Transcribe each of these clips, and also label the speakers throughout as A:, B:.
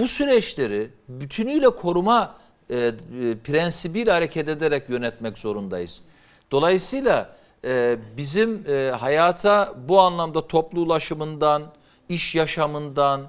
A: bu süreçleri bütünüyle koruma e, e, prensibiyle hareket ederek yönetmek zorundayız. Dolayısıyla e, bizim e, hayata bu anlamda toplu ulaşımından, iş yaşamından,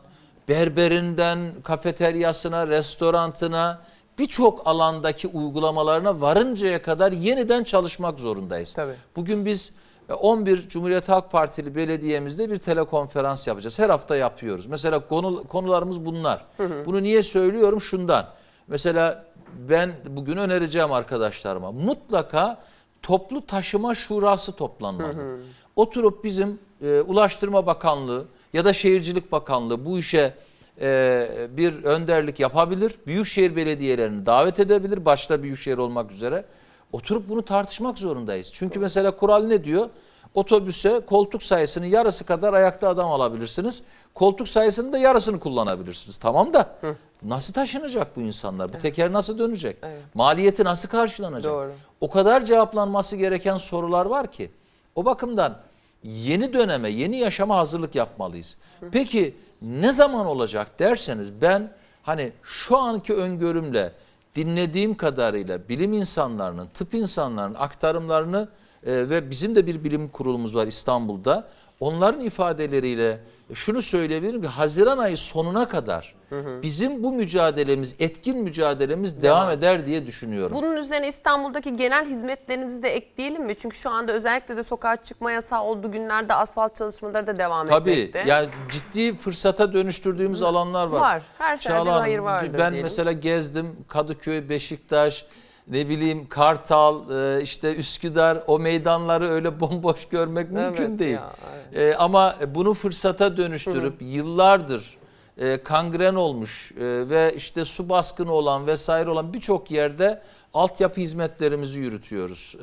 A: berberinden kafeteryasına, restorantına birçok alandaki uygulamalarına varıncaya kadar yeniden çalışmak zorundayız.
B: Tabii.
A: Bugün biz e, 11 Cumhuriyet Halk Partili belediyemizde bir telekonferans yapacağız. Her hafta yapıyoruz. Mesela konu, konularımız bunlar. Bunu niye söylüyorum? Şundan. Mesela ben bugün önereceğim arkadaşlarıma mutlaka toplu taşıma şurası toplanmalı. Oturup bizim e, Ulaştırma Bakanlığı ya da Şehircilik Bakanlığı bu işe e, bir önderlik yapabilir. Büyükşehir belediyelerini davet edebilir. Başta büyükşehir olmak üzere. Oturup bunu tartışmak zorundayız. Çünkü mesela kural ne diyor? Otobüse koltuk sayısının yarısı kadar ayakta adam alabilirsiniz. Koltuk sayısının da yarısını kullanabilirsiniz. Tamam da nasıl taşınacak bu insanlar? Bu teker nasıl dönecek? Maliyeti nasıl karşılanacak?
B: Doğru.
A: O kadar cevaplanması gereken sorular var ki. O bakımdan yeni döneme, yeni yaşama hazırlık yapmalıyız. Peki ne zaman olacak derseniz ben hani şu anki öngörümle dinlediğim kadarıyla bilim insanlarının, tıp insanlarının aktarımlarını e, ve bizim de bir bilim kurulumuz var İstanbul'da. Onların ifadeleriyle şunu söyleyebilirim ki Haziran ayı sonuna kadar bizim bu mücadelemiz, etkin mücadelemiz devam eder diye düşünüyorum.
B: Bunun üzerine İstanbul'daki genel hizmetlerinizi de ekleyelim mi? Çünkü şu anda özellikle de sokağa çıkma yasağı olduğu günlerde asfalt çalışmaları da devam
A: Tabii
B: etmekte.
A: yani ciddi fırsata dönüştürdüğümüz alanlar var.
B: Var. Her şeyde hayır vardır
A: Ben
B: diyelim.
A: mesela gezdim Kadıköy, Beşiktaş, ne bileyim Kartal, e, işte Üsküdar o meydanları öyle bomboş görmek mümkün
B: Evet
A: değil.
B: ya,
A: E, Ama bunu fırsata dönüştürüp yıllardır e, kangren olmuş e, ve işte su baskını olan vesaire olan birçok yerde altyapı hizmetlerimizi yürütüyoruz.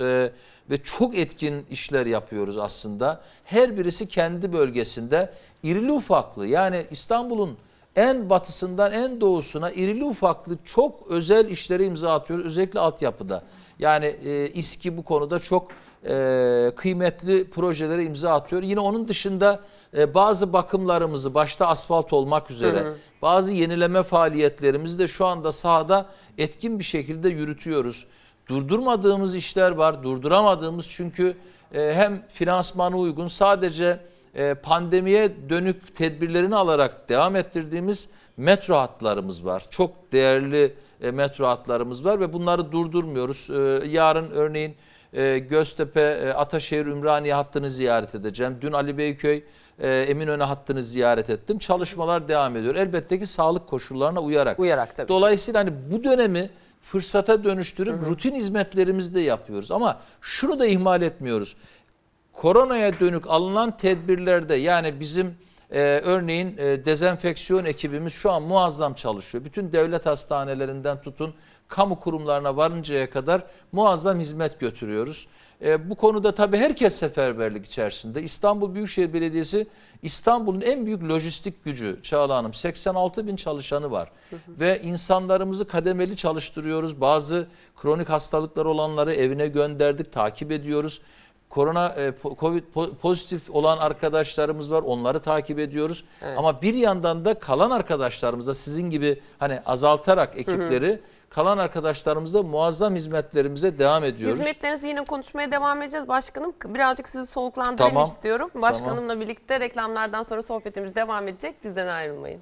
A: Ve çok etkin işler yapıyoruz aslında. Her birisi kendi bölgesinde irili ufaklı yani İstanbul'un en batısından en doğusuna irili ufaklı çok özel işlere imza atıyoruz. Özellikle altyapıda. Yani e, İSKİ bu konuda çok e, kıymetli projelere imza atıyor. Yine onun dışında e, bazı bakımlarımızı başta asfalt olmak üzere bazı yenileme faaliyetlerimizi de şu anda sahada etkin bir şekilde yürütüyoruz. Durdurmadığımız işler var, durduramadığımız çünkü e, hem finansmanı uygun sadece pandemiye dönük tedbirlerini alarak devam ettirdiğimiz metro hatlarımız var. Çok değerli e, metro hatlarımız var ve bunları durdurmuyoruz. E, yarın örneğin e, Göztepe, e, Ataşehir, Ümraniye hattını ziyaret edeceğim. Dün Ali Beyköy, e, Eminönü hattını ziyaret ettim. Çalışmalar devam ediyor. Elbette ki sağlık koşullarına uyarak.
B: Uyarak tabii.
A: Dolayısıyla hani bu dönemi fırsata dönüştürüp rutin hizmetlerimizi de yapıyoruz. Ama şunu da ihmal etmiyoruz. Koronaya dönük alınan tedbirlerde yani bizim e, örneğin e, dezenfeksiyon ekibimiz şu an muazzam çalışıyor. Bütün devlet hastanelerinden tutun kamu kurumlarına varıncaya kadar muazzam hizmet götürüyoruz. E, bu konuda tabii herkes seferberlik içerisinde. İstanbul Büyükşehir Belediyesi İstanbul'un en büyük lojistik gücü Çağla Hanım. 86 bin çalışanı var. Ve insanlarımızı kademeli çalıştırıyoruz. Bazı kronik hastalıkları olanları evine gönderdik, takip ediyoruz. Korona e, Covid po- pozitif olan arkadaşlarımız var. Onları takip ediyoruz. Ama bir yandan da kalan arkadaşlarımız da sizin gibi hani azaltarak ekipleri kalan arkadaşlarımızla muazzam hizmetlerimize devam ediyoruz.
B: Hizmetlerinizi yine konuşmaya devam edeceğiz başkanım. Birazcık sizi soluklandırayım
A: Tamam.
B: istiyorum. Başkanımla birlikte reklamlardan sonra sohbetimiz devam edecek. Bizden ayrılmayın.